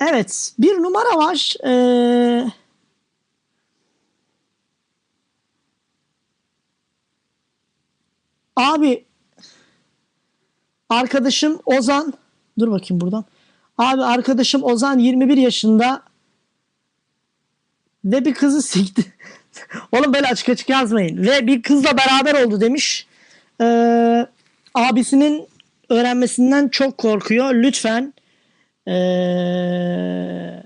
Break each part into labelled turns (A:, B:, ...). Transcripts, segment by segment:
A: Evet. Bir numara var. Ee, abi arkadaşım Ozan dur bakayım buradan. Abi arkadaşım Ozan 21 yaşında ve bir kızı sikti. Oğlum böyle açık açık yazmayın. Ve bir kızla beraber oldu demiş. Ee, abisinin öğrenmesinden çok korkuyor. Lütfen ee,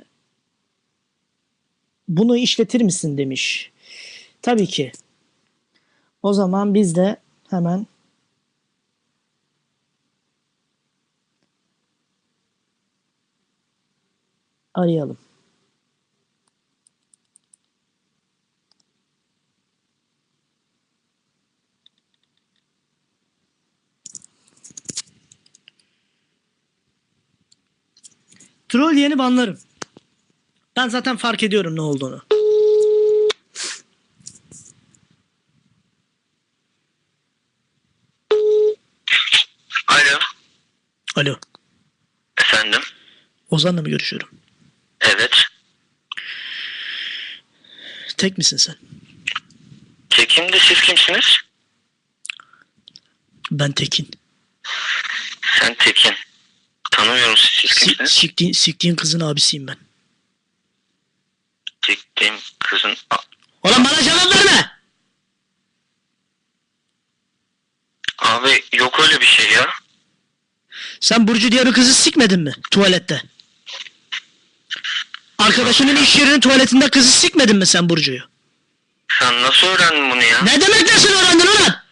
A: bunu işletir misin demiş. Tabii ki. O zaman biz de hemen arayalım. Troll yeni banlarım. Ben zaten fark ediyorum ne olduğunu.
B: Alo.
A: Alo.
B: Efendim.
A: Ozan'la mı görüşüyorum?
B: Evet.
A: Tek misin sen?
B: Tekim de siz kimsiniz?
A: Ben Tekin.
B: Sen Tekin. Tanımıyorum siz, siz
A: Si-
B: kimsiniz?
A: siktiğin, siktiğin kızın abisiyim ben.
B: Çektiğim kızın...
A: Ulan bana cevap verme!
B: Abi yok öyle bir şey ya.
A: Sen Burcu diye bir kızı sikmedin mi tuvalette? Arkadaşının iş yerinin tuvaletinde kızı sikmedin mi sen Burcu'yu?
B: Sen nasıl öğrendin bunu ya?
A: Ne demek nasıl öğrendin ulan?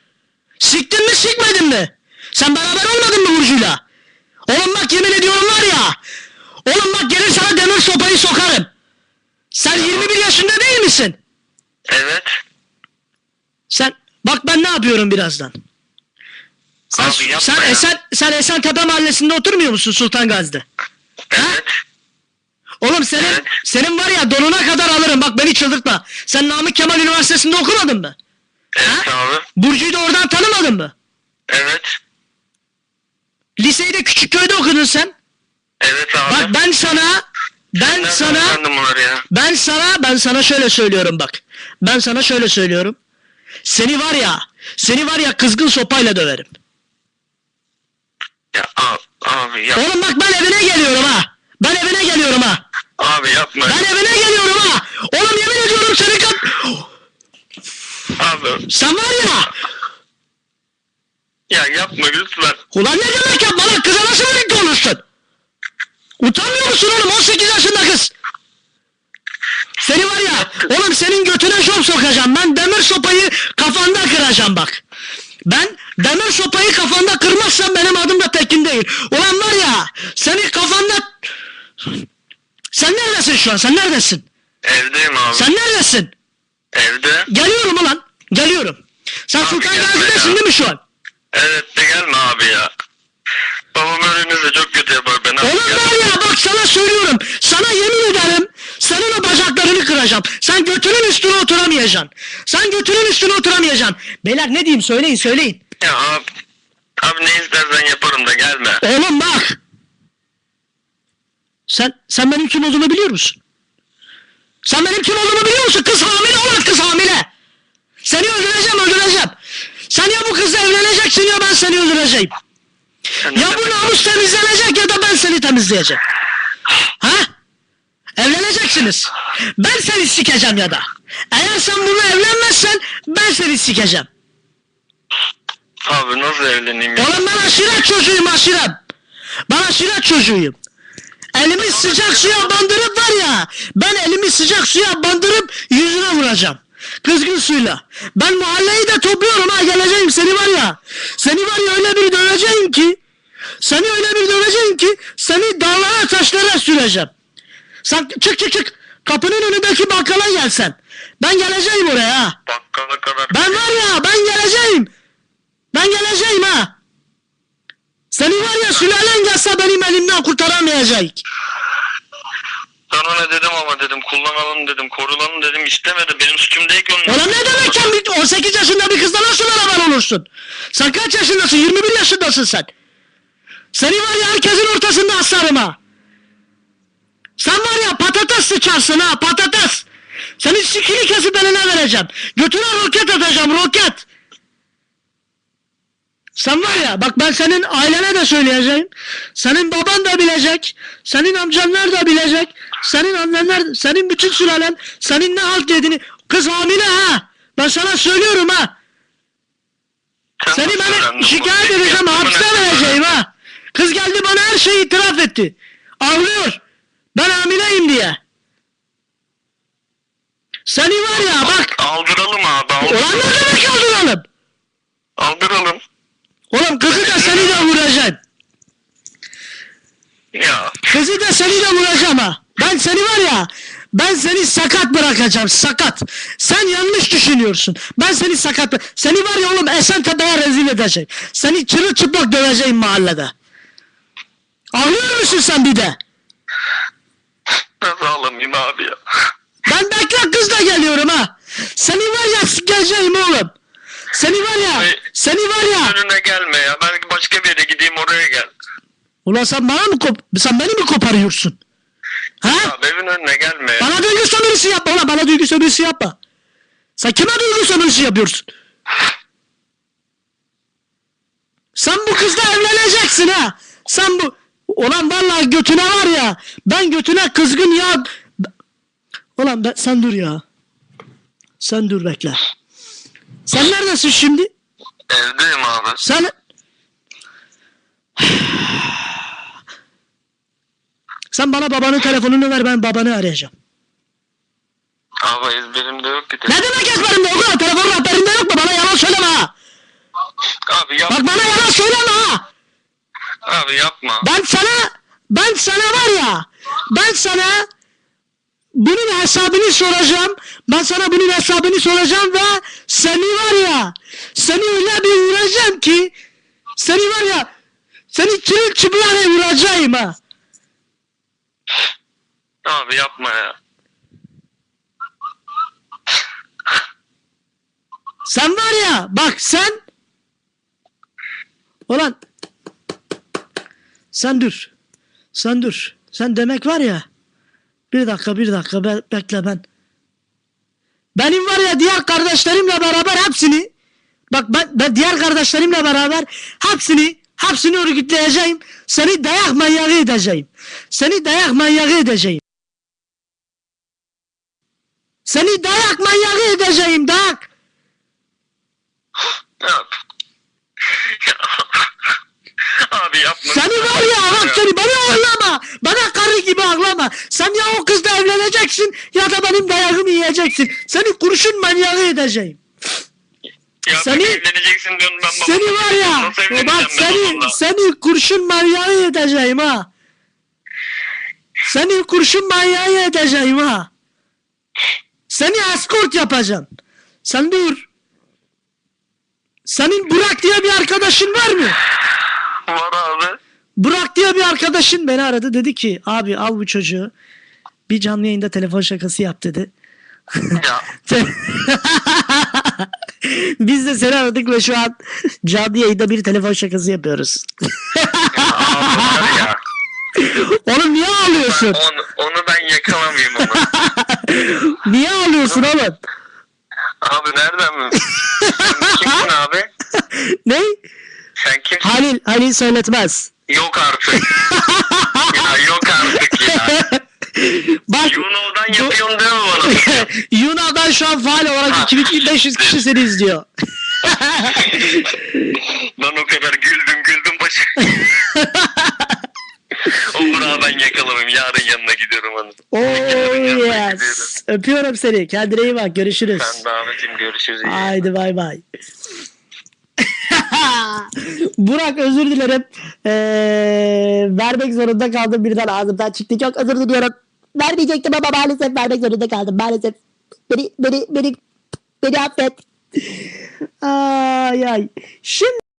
A: Siktin mi sikmedin mi? Sen beraber olmadın mı Burcu'yla? Oğlum bak yemin ediyorum var ya. Oğlum bak gelir sana demir sopayı sokarım. Sen 21 yaşında değil misin?
B: Evet.
A: Sen bak ben ne yapıyorum birazdan. Sen,
B: Abi yapma
A: sen
B: ya.
A: Esen sen Esentepe mahallesinde oturmuyor musun Sultan Gazi'de?
B: Evet.
A: Oğlum senin
B: Evet.
A: senin var ya donuna kadar alırım. Bak beni çıldırtma. Sen Namık Kemal Üniversitesi'nde okumadın mı?
B: Evet abi.
A: Burcu'yu da oradan tanımadın mı?
B: Evet.
A: Liseyi de Küçükköy'de okudun sen.
B: Evet abi.
A: Bak ben sana ben
B: Nereden
A: sana
B: ya?
A: ben sana ben sana şöyle söylüyorum bak. Ben sana şöyle söylüyorum. Seni var ya seni var ya kızgın sopayla döverim.
B: Ya abi, abi yap.
A: Oğlum bak ben evine geliyorum ha. Ben evine geliyorum ha.
B: Abi yapma.
A: Ben evine geliyorum ha. Oğlum yemin ediyorum seni kat...
B: Abi.
A: Sen var ya.
B: Ya yapma lütfen.
A: Ulan ne demek yapma lan kıza nasıl birlikte olursun? Utanmıyor musun oğlum 18 yaşında kız? Seni var ya oğlum senin götüne şop sokacağım. Ben demir sopayı kafanda kıracağım bak. Ben demir sopayı kafanda kırmazsam benim adım da Tekin değil. Ulan var ya seni kafanda... Sen neredesin şu an? Sen neredesin?
B: Evdeyim abi.
A: Sen neredesin?
B: Evde.
A: Geliyorum ulan. Geliyorum. Sen
B: Abi
A: Sultan Gazi'desin
B: ya.
A: değil mi şu an?
B: Evet de gelme abi ya. Babam öğrenirse çok kötü yapar beni.
A: Oğlum var ya bak sana söylüyorum. Sana yemin ederim senin o bacaklarını kıracağım. Sen götünün üstüne oturamayacaksın. Sen götünün üstüne oturamayacaksın. Beyler ne diyeyim söyleyin söyleyin.
B: Ya abi, abi ne istersen yaparım da gelme.
A: Oğlum bak. Sen sen benim kim olduğumu biliyor musun? Sen benim kim olduğumu biliyor musun? Kız hamile olan kız hamile. Seni öldüreceğim öldüreceğim. Sen ya bu kızla evleneceksin ya ben seni öldüreceğim. Ya bu namus temizlenecek ya da ben seni temizleyeceğim. Ha? Evleneceksiniz. Ben seni sikeceğim ya da. Eğer sen bununla evlenmezsen ben seni sikeceğim.
B: Abi nasıl evleneyim ya?
A: Oğlum ben aşiret çocuğuyum aşiret. Ben aşiret çocuğuyum. Elimi sıcak suya bandırıp var ya. Ben elimi sıcak suya bandırıp yüzüne vuracağım. Kızgın suyla. Ben mahalleyi de topluyorum ha geleceğim seni var ya. Seni var ya öyle bir döveceğim ki. Seni öyle bir döveceğim ki. Seni dağlara taşlara süreceğim. Sen çık çık çık. Kapının önündeki bakkala gel sen. Ben geleceğim oraya.
B: Bakkala kadar.
A: Ben var ya ben geleceğim. Ben geleceğim ha. Seni var ya sülalen gelse benim elimden kurtaramayacak.
B: Ben ona dedim ama dedim kullanalım dedim korulalım dedim istemedi benim suçum değil ki onun.
A: Ulan ne demek sen bir 18 yaşında bir kızla nasıl beraber olursun? Sen kaç yaşındasın? 21 yaşındasın sen. Seni var ya herkesin ortasında asarım ha. Sen var ya patates sıçarsın ha patates. Senin sikini kesip eline vereceğim. Götüne roket atacağım roket. Sen var ya bak ben senin ailene de söyleyeceğim. Senin baban da bilecek. Senin amcanlar da bilecek. Senin annenler, senin bütün sülalen senin ne halt yediğini. Kız hamile ha. Ben sana söylüyorum ha.
B: Sen
A: Seni ben şikayet edeceğim hapse vereceğim ha. Kız geldi bana her şeyi itiraf etti. Ağlıyor. Ben hamileyim diye. Seni var ya bak.
B: Aldıralım abi. Aldıralım.
A: Ulan ne demek aldıralım?
B: aldıralım.
A: Oğlum kızı da seni de vuracağım.
B: Ya.
A: Kızı da seni de vuracağım ha. Ben seni var ya. Ben seni sakat bırakacağım sakat. Sen yanlış düşünüyorsun. Ben seni sakat Seni var ya oğlum Esentepe'ye rezil edeceğim. Seni çırılçıplak döveceğim mahallede. Ağlıyor musun sen bir de?
B: Nasıl ağlamayayım abi ya?
A: Ben bekle kız da geliyorum ha. Seni var ya sikeceğim oğlum. Seni var ya.
B: Ay.
A: Seni var ya.
B: Önüne gelme ya. Ben başka bir yere gideyim oraya gel.
A: Ulan sen bana mı kop sen beni mi koparıyorsun? Ha?
B: Abi evin önüne gelme.
A: Bana duygu sömürüsü yapma ulan bana duygu sömürüsü yapma. Sen kime duygu sömürüsü yapıyorsun? Sen bu kızla evleneceksin ha. Sen bu... Ulan vallahi götüne var ya. Ben götüne kızgın ya. Ulan ben, sen dur ya. Sen dur bekle. Sen neredesin şimdi?
B: Evdeyim abi.
A: Sen... Sen bana babanın telefonunu ver ben babanı arayacağım.
B: Abi ezberimde yok ki.
A: Ne demek ezberimde yok lan? Telefonun haberinde yok mu? Bana yalan söyleme ha.
B: Abi yap.
A: Bak bana yalan söyleme ha.
B: Abi yapma.
A: Ben sana, ben sana var ya, ben sana bunun hesabını soracağım. Ben sana bunun hesabını soracağım ve seni var ya, seni öyle bir vuracağım ki, seni var ya, seni çırıl çıplak vuracağım ha.
B: Abi yapma ya.
A: Sen var ya, bak sen, ulan, sen dur, sen dur, sen demek var ya, bir dakika bir dakika be- bekle ben. Benim var ya diğer kardeşlerimle beraber hepsini, bak ben, ben diğer kardeşlerimle beraber hepsini, hepsini örgütleyeceğim, seni dayak manyağı edeceğim, seni dayak manyağı edeceğim. Seni dayak manyağı edeceğim, dayak.
B: Abi yapma.
A: Seni var ya bak seni beni ağlama. Bana karı gibi ağlama. Sen ya o kızla evleneceksin ya da benim dayağımı yiyeceksin. Seni kurşun manyağı edeceğim.
B: Ya
A: seni-
B: evleneceksin diyorum ben
A: Seni var ya bak seni seni kurşun manyağı edeceğim ha. Seni kurşun manyağı edeceğim ha. Seni eskort yapacağım. Sen dur. Senin Burak diye bir arkadaşın var mı?
B: Var abi.
A: Burak diye bir arkadaşın beni aradı dedi ki abi al bu çocuğu bir canlı yayında telefon şakası yap dedi.
B: Ya.
A: Biz de seni aradık ve şu an canlı yayında bir telefon şakası yapıyoruz.
B: Abi var ya.
A: oğlum niye ağlıyorsun?
B: Onu, onu
A: ağlıyorsun oğlum?
B: Abi nereden mi? Sen kimsin abi?
A: ne?
B: Sen kimsin?
A: Halil, Halil söyletmez.
B: Yok artık. ya yok artık ya.
A: Bak
B: Yuno'dan yapıyorsun değil mi bana?
A: Yunan'dan şu an faal olarak
B: Ha.
A: 2500 kişi seni izliyor.
B: Ben o kadar güldüm güldüm başı. Abi ben yakalamayayım. Yarın yanına gidiyorum onu.
A: Oh yes. Öpüyorum seni. Kendine iyi bak. Görüşürüz.
B: Ben de Ahmet'im görüşürüz. iyi.
A: Haydi bay bay. Burak özür dilerim. Ee, vermek zorunda kaldım birden ağzımdan çıktı. Çok özür diliyorum. Vermeyecektim ama maalesef vermek zorunda kaldım. Maalesef. Beni, beni, beni, beni affet. Ay ay. Şimdi